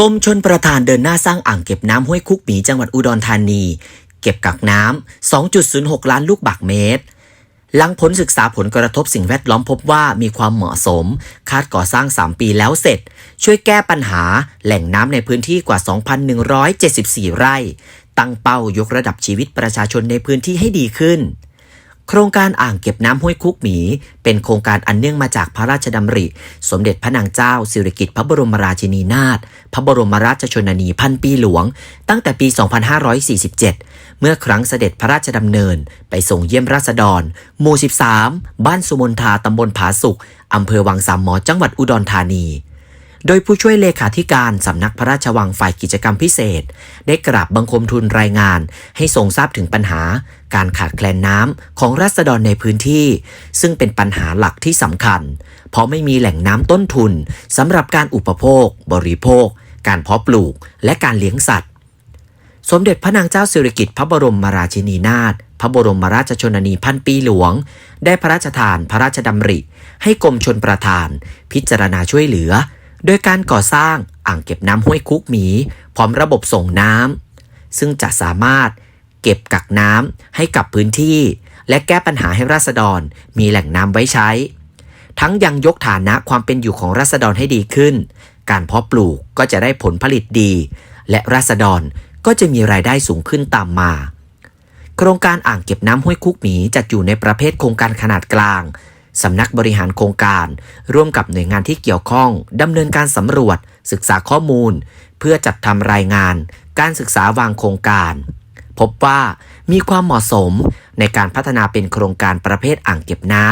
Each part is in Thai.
กรมชนประทานเดินหน้าสร้างอ่างเก็บน้ำห้วยคุกหมีจังหวัดอุดรธานี เก็บกักน้ำ 2.06 ล้านลูกบาศก์เมตร หลังผลศึกษาผลกระทบสิ่งแวดล้อมพบว่ามีความเหมาะสม คาดก่อสร้าง 3 ปีแล้วเสร็จ ช่วยแก้ปัญหาแหล่งน้ำในพื้นที่กว่า 2,174 ไร่ ตั้งเป้ายกระดับชีวิตประชาชนในพื้นที่ให้ดีขึ้น โครงการอ่างเก็บน้ำห้วยคุกหมี เป็นโครงการอันเนื่องมาจากพระราชดำริ สมเด็จพระนางเจ้า สิริกิติ์พระบรมราชินีนาถพระบรมราชชนนีพันปีหลวง ตั้งแต่ปี 2547 เมื่อครั้งเสด็จพระราชดำเนิน ไปส่งเยี่ยมราษฎร หมู่ 13 บ้านสุมนทาตำบลผาสุกอำเภอวังสามหมอจังหวัดอุดรธานี โดยผู้ช่วยเลขาธิการสำนักพระราชวังฝ่ายกิจกรรมพิเศษ ได้กราบบังคมทูลรายงาน ให้ทรงทราบถึงปัญหา การขาดแคลนน้ำของรัษฎรในพื้นที่ ซึ่งเป็นปัญหาหลักที่สำคัญ เพราะไม่มีแหล่งน้ำต้นทุนสำหรับการอุปโภค บริโภค การเพาะปลูก และการเลี้ยงสัตว์ สมเด็จพระนางเจ้าสิริกิติ์พระบรมราชินีนาถพระบรมราชชนนีพันปีหลวง ได้พระราชทานพระราชดำริ ให้กรมชนประทาน พิจารณาช่วยเหลือ โดยการก่อสร้างอ่างเก็บน้ำห้วยคุกหมี พร้อมระบบส่งน้ำซึ่งจะสามารถเก็บกักน้ำให้กับพื้นที่ และแก้ปัญหาให้ราษฎรมีแหล่งน้ำไว้ใช้ ทั้งยังยกฐานะความเป็นอยู่ของราษฎรให้ดีขึ้น การเพาะปลูกก็จะได้ผลผลิตดี และราษฎรก็จะมีรายได้สูงขึ้นตามมา โครงการอ่างเก็บน้ำห้วยคุกหมีจัดอยู่ในประเภทโครงการขนาดกลาง สำนักบริหารโครงการ ร่วมกับหน่วยงานที่เกี่ยวข้องดำเนินการสำรวจ ศึกษาข้อมูล เพื่อจัดทำรายงาน การศึกษาวางโครงการ พบว่ามีความเหมาะสมในการพัฒนาเป็นโครงการประเภทอ่างเก็บน้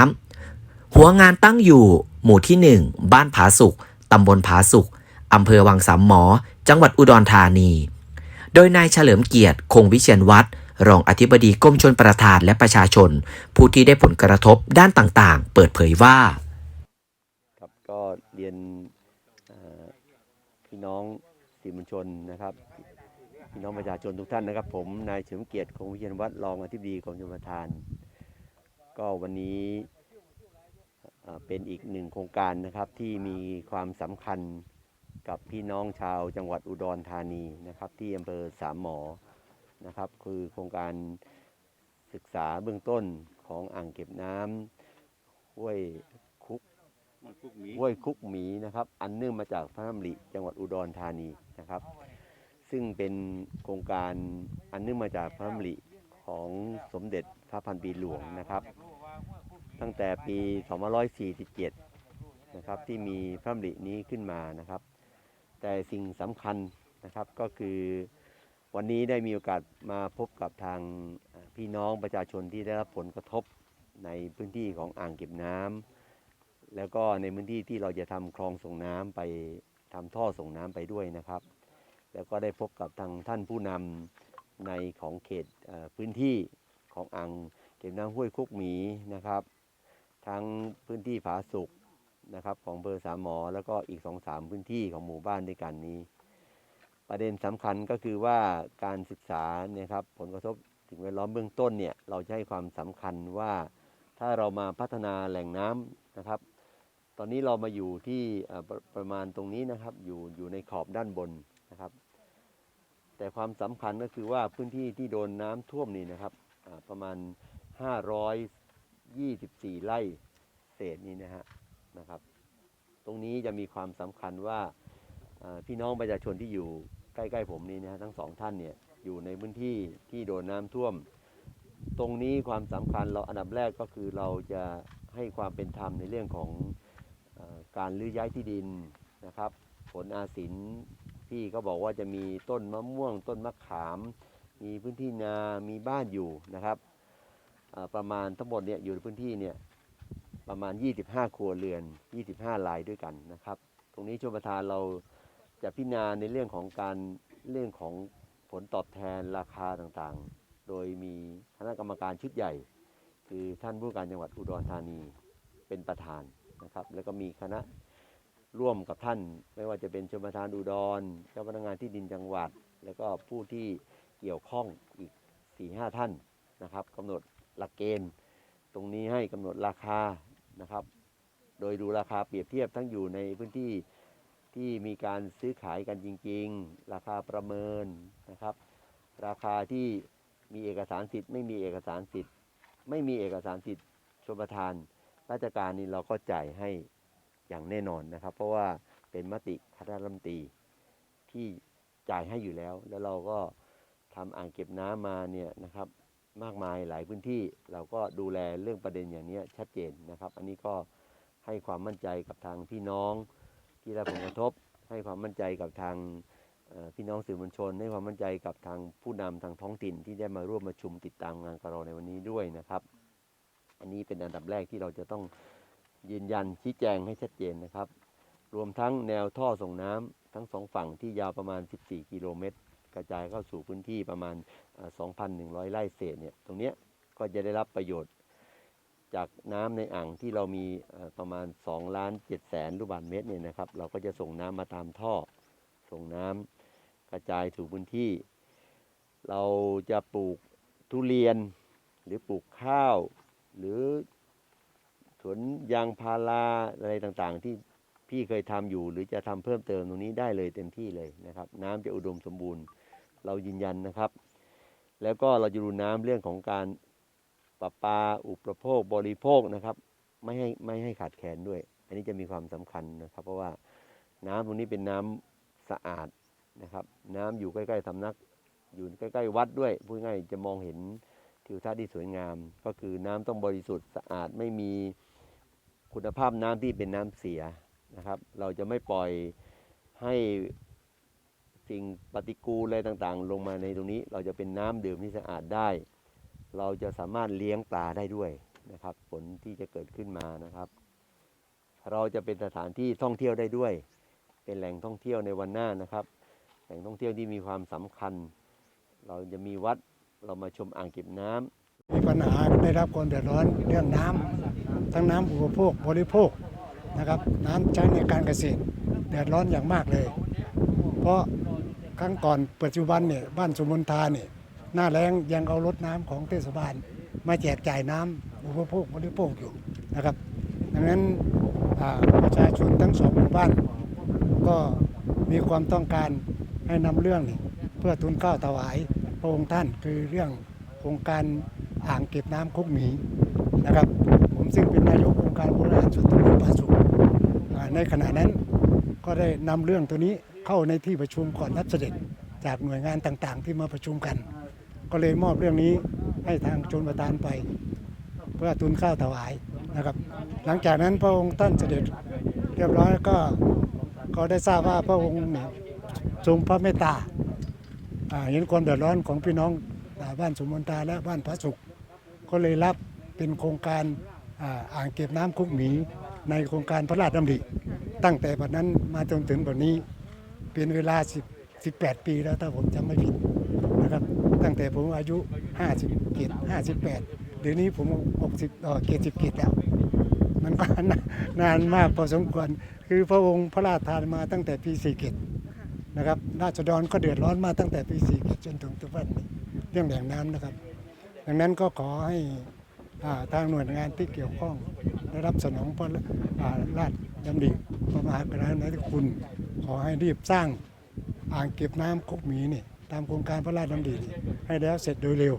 ำหัวงานตั้งอยู่ หมู่ที่ 1 บ้านผาสุกตำบลผาสุกอำเภอวังสามหมอ จังหวัดอุดรธานี โดยนายเฉลิมเกียรติคงวิเชียนวัฒน์ รองอธิบดีกรมชนประทานและประชาชน ผู้ที่ได้ผลกระทบด้านต่างๆ เปิดเผยว่าครับก็เรียนพี่น้องสื่อมวลชนนะครับพี่น้องประชาชนทุกท่านนะครับ ผมนายเฉลิมเกียรติคงวิเชียนวัฒน์รองอธิบดีกรมชลประทาน ก็วันนี้เอ่อเป็นอีกหนึ่งโครงการนะครับที่มีความสำคัญกับพี่น้องชาวจังหวัดอุดรธานีนะครับ ที่อำเภอสามหมอ นะครับ คือโครงการศึกษาเบื้องต้นของอ่างเก็บน้ำห้วยคุกห้วยคุกหมีนะครับ อันเนื่องมาจากพระนำริจังหวัดอุดรธานีนะครับ ซึ่งเป็นโครงการอันเนื่องมาจากพระนำริของสมเด็จพระพันปีหลวงนะครับ ตั้งแต่ปี 2547 นะครับที่มีพระนำรินี้ขึ้นมานะครับ แต่สิ่งสำคัญนะครับก็คือ วันนี้ได้มีโอกาสมาพบกับทางพี่น้องประชาชนที่ได้รับผลกระทบในพื้นที่ของอ่างเก็บน้ำแล้วก็ในพื้นที่ที่เราจะทำคลองส่งน้ำไปทำท่อส่งน้ำไปด้วยนะครับ แล้วก็ได้พบกับทางท่านผู้นำในของเขตพื้นที่ของอ่างเก็บน้ำห้วยคุกหมีนะครับ ทั้งพื้นที่ผาสุกนะครับของอำเภอสามหมอ แล้วก็อีกสองสามพื้นที่ของหมู่บ้านด้วยกันนี้ ประเด็นสำคัญก็คือว่าการศึกษาเนี่ยครับผลกระทบสิ่งแวดล้อมเบื้องต้นเนี่ยเราจะให้ความสำคัญว่าถ้าเรามาพัฒนาแหล่งน้ำนะครับ ตอนนี้เรามาอยู่ที่ประประมาณตรงนี้นะครับอยู่อยู่ในขอบด้านบนนะครับ แต่ความสำคัญก็คือว่าพื้นที่ที่โดนน้ำท่วมนี่นะครับประมาณ 524 ไร่เศษนี่นะฮะนะครับ ตรงนี้จะมีความสำคัญว่า พี่น้องประชาชนที่อยู่ใกล้ๆผมนี่นะทั้งสองท่านเนี่ยอยู่ในพื้นที่ที่โดนน้ำท่วม ตรงนี้ความสำคัญเราอันดับแรกก็คือเราจะให้ความเป็นธรรมในเรื่องของอการลื้อย้ายที่ดินนะครับ ผลอาสินที่เขาบอกว่าจะมีต้นมะม่วง ต้นมะขาม มีพื้นที่นามีบ้านอยู่นะครับประมาณทั้งหมดเนี่ยอยู่ในพื้นที่เนี่ยประมาณ 25 ครัวเรือน 25รายด้วยกันนะครับ ตรงนี้ชมประทานเรา จะพิจารณาในเรื่องของการเรื่องของผลตอบแทนราคาต่างๆ โดยมีคณะกรรมการชุดใหญ่ คือท่านผู้การจังหวัดอุดรธานีเป็นประธานนะครับ แล้วก็มีคณะร่วมกับท่าน ไม่ว่าจะเป็นชมประธานอุดรเจ้าพนักงานที่ดินจังหวัด แล้วก็ผู้ที่เกี่ยวข้องอีก4ี่ห้าท่านนะครับกำหนดหลักเกณฑ์ ตรงนี้ให้กำหนดราคานะครับ โดยดูราคาเปรียบเทียบทั้งอยู่ในพื้นที่ ที่มีการซื้อขายกันจริง ๆ ราคาประเมินนะครับ ราคาที่มีเอกสารสิทธิ์ไม่มีเอกสารสิทธิ์ ไม่มีเอกสารสิทธิ์ชมประทาน ราชการนี่เราก็จ่ายให้อย่างแน่นอนนะครับ เพราะว่าเป็นมติคณะรัฐมนตรีที่จ่ายให้อยู่แล้ว แล้วเราก็ทำอ่างเก็บน้ำมาเนี่ยนะครับ มากมายหลายพื้นที่เราก็ดูแลเรื่องประเด็นอย่างนี้ชัดเจนนะครับ อันนี้ก็ให้ความมั่นใจกับทางพี่น้อง ที่ได้รับผลกระทบ ให้ความมั่นใจกับทางพี่น้องสื่อมวลชน ให้ความมั่นใจกับทางผู้นำทางท้องถิ่นที่ได้มาร่วมประชุมติดตามงานกับเราในวันนี้ด้วยนะครับ อันนี้เป็นอันดับแรกที่เราจะต้องยืนยันชี้แจงให้ชัดเจนนะครับ รวมทั้งแนวท่อส่งน้ำทั้งสองฝั่งที่ยาวประมาณ 14 กิโลเมตร กระจายเข้าสู่พื้นที่ประมาณ 2,100 ไร่เศษเนี่ยตรงเนี้ยก็จะได้รับประโยชน์ จากน้ำในอ่างที่เรามีประมาณ2ล้าน7แสนลูกบาศก์เมตรเนี่ยนะครับ เราก็จะส่งน้ำมาตามท่อ ส่งน้ำกระจายสู่พื้นที่ เราจะปลูกทุเรียนหรือปลูกข้าว หรือสวนยางพาราอะไรต่างๆ ที่พี่เคยทำอยู่ หรือจะทำเพิ่มเติมตรงนี้ได้เลยเต็มที่เลยนะครับ น้ำจะอุดมสมบูรณ์ เรายืนยันนะครับ แล้วก็เราจะดูน้ำเรื่องของการ ประปาอุปโภคบริโภคนะครับไม่ให้ไม่ให้ขาดแคลนด้วย อันนี้จะมีความสำคัญนะครับ เพราะว่าน้ำตรงนี้เป็นน้ำสะอาดนะครับ น้ำอยู่ใกล้ๆสำนัก อยู่ใกล้ๆวัดด้วยพูดง่ายๆจะมองเห็นทิวทัศน์ที่สวยงาม ก็คือน้ำต้องบริสุทธิ์สะอาดไม่มีคุณภาพน้ำที่เป็นน้ำเสียนะครับ เราจะไม่ปล่อยให้สิ่งปฏิกูลอะไรต่างๆ ลงมาในตรงนี้ เราจะเป็นน้ำดื่มที่สะอาดได้ เราจะสามารถเลี้ยงปลาได้ด้วยนะครับ ผลที่จะเกิดขึ้นมานะครับ เราจะเป็นสถานที่ท่องเที่ยวได้ด้วย เป็นแหล่งท่องเที่ยวในวันหน้านะครับ แหล่งท่องเที่ยวที่มีความสำคัญ เราจะมีวัดเรามาชมอ่างเก็บน้ำมีปัญหาได้รับความเดือดร้อนเรื่องน้ำทั้งน้ำอุปโภคบริโภคนะครับ น้ำใช้ในการเกษตรเดือดร้อนอย่างมากเลย เพราะครั้งก่อนปัจจุบันเนี่ยบ้านสมุนทาเนี่ย หน้าแรงยังเอารถน้ำของเทศบาล มาแจกจ่ายน้ำอุปโภคบริโภคอยู่นะครับ ดังนั้นประชาชนทั้งสองหมู่บ้าน ก็มีความต้องการให้นำเรื่องนี้เพื่อทุนเกล้าถวายพระองค์ท่านคือเรื่องโครงการอ่างเก็บน้ำคุกหมีนะครับ ผมซึ่งเป็นนายกองค์การบริหารส่วนตำบลป่าสุกอ่าในขณะนั้นก็ได้นำเรื่องตัวนี้เข้าในที่ประชุมก่อนนัดเสด็จจากหน่วยงานต่างๆ ที่มาประชุมกัน ก็เลยมอบเรื่องนี้ให้ทางชนประทานไป เพื่อทุนข้าวถวายนะครับ หลังจากนั้นพระองค์ท่านเสด็จเรียบร้อยก็ก็ได้ทราบว่าพระองค์เนี่ยทรงพระเมตตาเห็นความเดือดร้อนของพี่น้องบ้านสมมนตาและบ้านพระสุข ก็เลยรับเป็นโครงการอ่าอ่างเก็บน้ำคุกหมีในโครงการพระราชดำริ ตั้งแต่บัดนั้นมาจนถึงบัดนี้เป็นเวลา10 18 ปีแล้วถ้าผมจำไม่ผิด ตั้งแต่ผมอายุ50เกต58 เดี๋ยวนี้ผม 60เอ่อเกต10เกตแล้ว มันก็นานานมากพอสมควร คือพระองค์พระราชทานมาตั้งแต่ปีสี่เกตนะครับราษฎรก็เดือดร้อนมาตั้งแต่ปีสี่เกตจนถึงทุกวันนี้เรื่องแหล่งน้ำนะครับ ดังนั้นก็ขอให้อ่าทางหน่วยงานที่เกี่ยวข้องได้รับสนองพระอ่าราชดำริพระมหากรุณาธิคุณ ขอให้รีบสร้างอ่างเก็บน้ำคุกหมีนี่ ตามโครงการพระราชดำริให้แล้วเสร็จโดยเร็ว